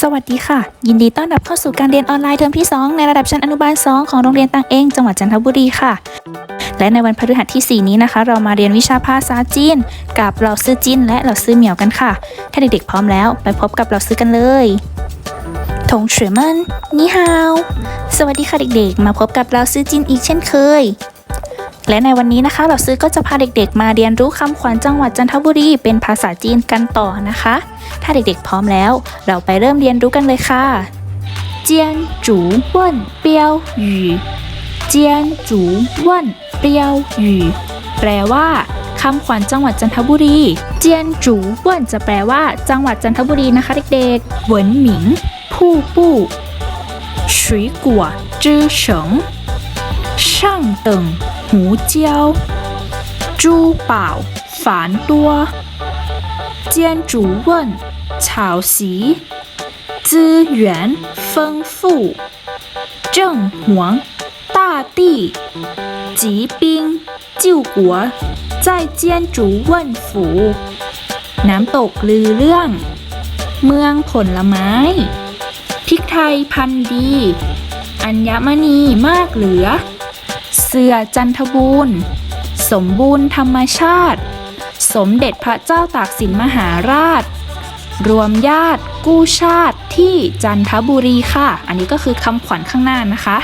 สวัสดีค่ะ ยินดีต้อนรับเข้าสู่การเรียนออนไลน์เทอมที่ 2 ในระดับชั้นอนุบาล 2 ของโรงเรียนตังเอง จังหวัดจันทบุรีค่ะ และในวันพฤหัสที่ 4 นี้นะคะ เรามาเรียนวิชาภาษาจีน กับเราซื้อจินและเราซื้อเหมียวกันค่ะ ถ้าเด็กๆพร้อมแล้ว ไปพบกับเราซื้อกันเลยทงเฉยมันนี่ฮาวสวัสดีค่ะเด็กๆ มาพบกับเราซื้อจินอีกเช่นเคย และในวันนี้นะคะ เราซื้อก็จะพาเด็กๆ มาเรียนรู้คำขวัญจังหวัดจันทบุรีเป็นภาษาจีนกันต่อนะคะ ถ้าเด็กๆพร้อมแล้ว เราไปเริ่มเรียนรู้กันเลยค่ะเจียนจูเว่นเปียวหยูเจียนจูเว่นเปียวหยูแปลว่าคำขวัญจังหวัดจันทบุรีเจียนจูเว่นจะแปลว่า จังหวัดจันทบุรีนะคะเด็กๆเหวินหมิงผู้ปู่水果之城上等 胡椒珠宝繁多煎煮问草席，资源丰富，正黄大地，疾兵救国，在煎煮问府 น้ำตกลือเรื่อง เมืองผลไม้ พริกไทยพันธุ์ดี อัญมณีมากเหลือ เ สือจันทบูรณ์ สมบูรณ์ธรรมชาติ สมเด็จพระเจ้าตากสินมหาราช รวมญาติกู้ชาติที่จันทบุรีค่ะ อันนี้ก็คือคำขวัญข้างหน้านะคะ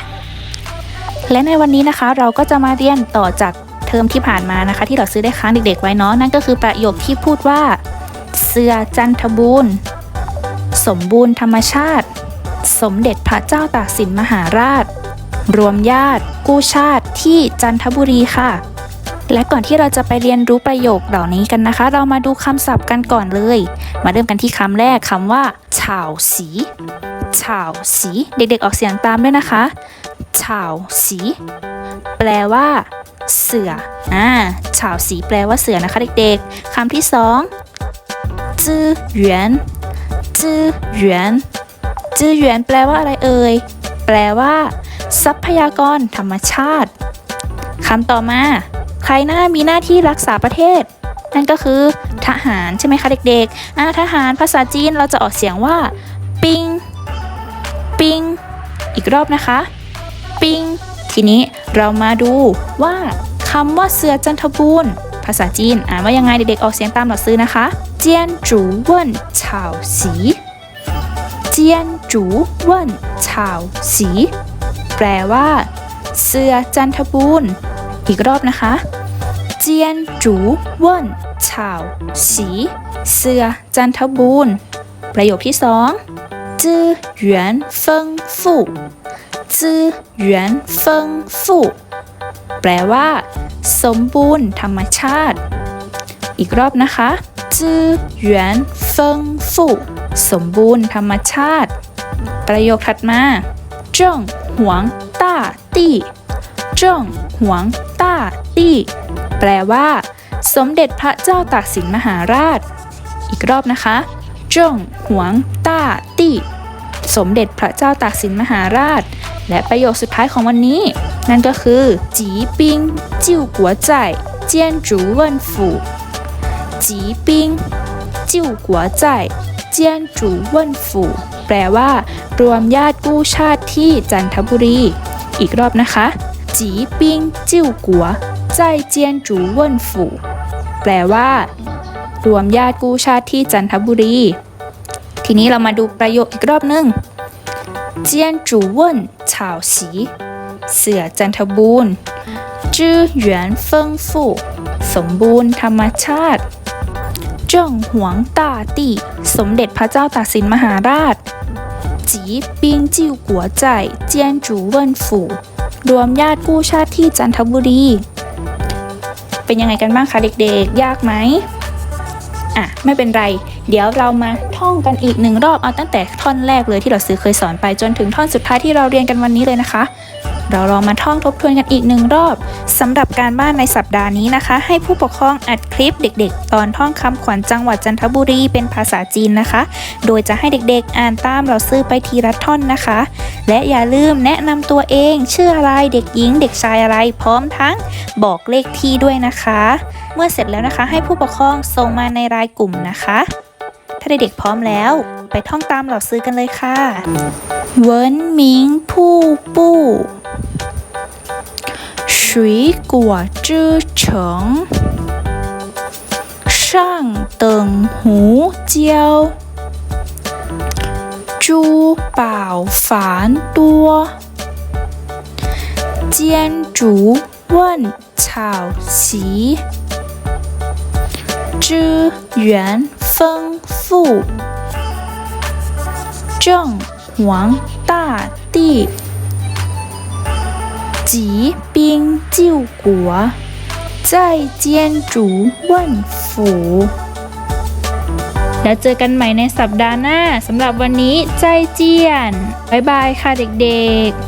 และในวันนี้นะคะเราก็จะมาเรียนต่อจากเทอมที่ผ่านมานะคะ ที่เราซื้อได้ค้างเด็กๆไว้เนาะนั่นก็คือประโยคที่พูดว่า เสือจันทบูรณ์ สมบูรณ์ธรรมชาติ สมเด็จพระเจ้าตากสินมหาราช รวมญาติ กู้ชาติที่จันทบุรีค่ะ และก่อนที่เราจะไปเรียนรู้ประโยคเหล่านี้กันนะคะ เรามาดูคำศัพท์กันก่อนเลย มาเริ่มกันที่คำแรกคำว่าฉาวสีฉาวสีเด็กๆออกเสียงตามด้วยนะคะฉาวสีแปลว่า เสืออ่าฉาวสีแปลว่าเสือนะคะเด็กๆคำที่สองจื้อเหวียนจื้อเหวียนจื้อเหวียนแปลว่าอะไรเอ่ยแปลว่า ทรัพยากรธรรมชาติคำต่อมา ใครหน้ามีหน้าที่รักษาประเทศ นั่นก็คือทหารใช่ไหมคะเด็กๆอ่าทหารภาษาจีนเราจะออกเสียงว่า ปิง ปิง อีกรอบนะคะ ปิง ทีนี้เรามาดูว่าคำว่าเสือจันทบูรณ์ภาษาจีนอ่านว่ายังไงเด็กๆออกเสียงตามหลักซื้อนะคะเจียนจูเว่นเฉาสีเจียนจูเว่นเฉาสี แปลว่า เสือจันทบูรณ์อีกรอบนะคะ เจียนจูเว่นเฉาสีเสือจันทบูรณ์ประโยคที่สองจื้อหยวนเฟิงฟู่จื้อหยวนเฟิงฟู่แปลว่า สมบูรณ์ธรรมชาติ อีกรอบนะคะจื้อหยวนเฟิงฟู่สมบูรณ์ธรรมชาติ ประโยคถัดมาจ้ง หวงต้าตี้เจิ้งหวงต้าตี้แปลว่า สมเด็จพระเจ้าตากสินมหาราช อีกรอบนะคะเจิ้งหวงต้าตี้สมเด็จพระเจ้าตากสินมหาราช และประโยคสุดท้ายของวันนี้ นั่นก็คือ จีปิง จิ้วกัวใจ เจียนจูเวินฝูจีปิง จิ้วกัวใจ เจียนจูเวินฝูแปลว่า รวมญาติกู้ชาติที่จันทบุรี อีกรอบนะคะ จีปิงจิ้วกัวใจเจียนจูวินฝูแปลว่า รวมญาติกู้ชาติที่จันทบุรี ทีนี้เรามาดูประโยคอีกรอบหนึงเจียนจูว่นเฉาสีเสือจันทบูรณ์จื้อเหยวนเฟิงฟู่สมบูรณ์ธรรมชาติ เจิ้งหวงต้าตีสมเด็จพระเจ้าตากสินมหาราช จีปิงจิวกัวใจเจียนจูเวินฝูรวมญาติกู้ชาติที่จันทบุรี เป็นยังไงกันบ้างคะเด็กๆ ยากไหมอะไม่เป็นไร เดี๋ยวเรามาท่องกันอีกหนึ่งรอบเอาตั้งแต่ท่อนแรกเลยที่เราซื้อเคยสอนไปจนถึงท่อนสุดท้ายที่เราเรียนกันวันนี้เลยนะคะ เราลองมาท่องทบทวนกันอีกหนึ่งรอบสำหรับการบ้านในสัปดาห์นี้นะคะ ให้ผู้ปกครองอัดคลิปเด็ก ๆ ตอนท่องคำขวัญจังหวัดจันทบุรีเป็นภาษาจีนนะคะ โดยจะให้เด็กๆ อ่านตามเราซื้อไปทีละท่อนนะคะ และอย่าลืมแนะนำตัวเองชื่ออะไรเด็กหญิง เด็กชายอะไรพร้อมทั้งบอกเลขที่ด้วยนะคะ เมื่อเสร็จแล้วนะคะ ให้ผู้ปกครองส่งมาในรายกลุ่มนะคะ ถ้าเด็กพร้อมแล้วไปท่องตามเหล่าซื้อกันเลยค่ะเวินหมิงผู้ปู้ 水果之城上等胡椒珠宝繁多煎煮问草席资源丰富，正黄大帝，疾兵救国，在煎煮问府 แล้วเจอกันใหม่ในสัปดาห์หน้าสำหรับวันนี้ใจเจียน บ๊ายบายค่ะเด็กๆ